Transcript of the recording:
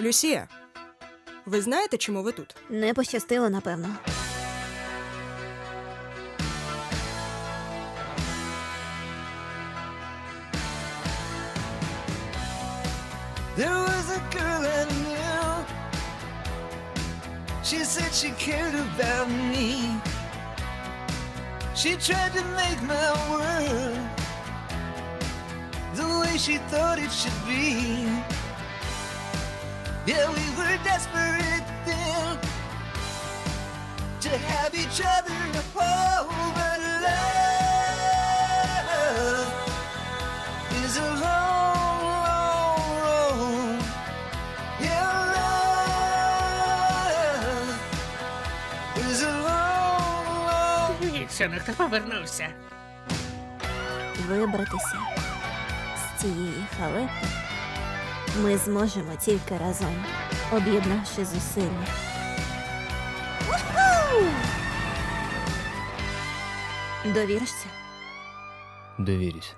Люсія, ви знаєте, чому ви тут? Не пощастило, напевно. There was a girl I knew. She said she cared about me. She tried to make my world the way she thought it should be. Yeah, we were desperate then to have each other hold, but love is a long, long road. Yeah, love is a long, long Нічого, хто повернувся. Вибратися з цієї халепи ми зможемо тільки разом, об'єднавши зусилля. Довіришся? Довірюсь.